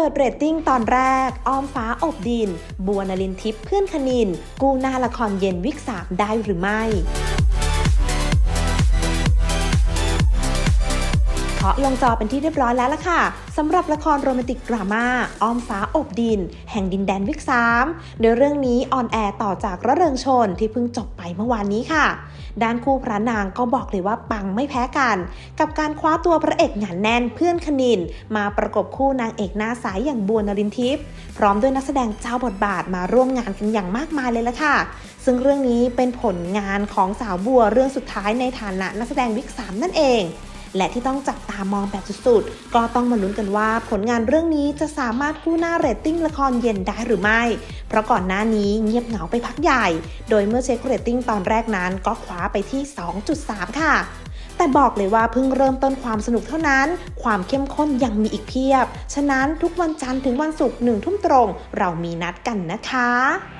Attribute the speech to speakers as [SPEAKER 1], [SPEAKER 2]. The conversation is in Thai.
[SPEAKER 1] ปิดเรตติ้งตอนแรก ออมฟ้าอบดิน บัวนลินทิพย์เพื่อนคณิน กู้หน้าละครเย็นวิกสามได้หรือไม่ เคาะลงจอเป็นที่เรียบร้อยแล้วล่ะค่ะสำหรับละครโรแมนติกดราม่าอ้อมฟ้าอบดิน แห่งดินแดนวิกสามโดยเรื่องนี้ออนแอร์ต่อจากระเริงชนที่เพิ่งจบไปเมื่อวานนี้ค่ะ ด้านคู่พระนางก็บอกเลยว่าปังไม่แพ้กัน กับการคว้าตัวพระเอกหนาแน่นเพื่อนคณิน มาประกบคู่นางเอกหน้าใสยอย่างบัวนรินทิพย์พร้อมด้วยนักแสดงเจ้าบทบาทมาร่วมงานกันอย่างมากมายเลยละค่ะ ซึ่งเรื่องนี้เป็นผลงานของสาวบัวเรื่องสุดท้ายในฐานะนักแสดงวิกสามนั่นเอง และที่ต้องจับตามองแบบสุดๆ ก็ต้องมาลุ้นกันว่าผลงานเรื่องนี้จะสามารถกู้หน้าเรตติ้งละครเย็นได้หรือไม่ เพราะก่อนหน้านี้เงียบเหงาไปพักใหญ่ โดยเมื่อเช็คเรตติ้งตอนแรกนั้นก็คว้าไปที่ 2.3 ค่ะแต่บอกเลยว่าเพิ่งเริ่มต้นความสนุกเท่านั้น ความเข้มข้นยังมีอีกเพียบ ฉะนั้นทุกวันจันทร์ถึงวันศุกร์หนึ่งทุ่มตรง เรามีนัดกันนะคะ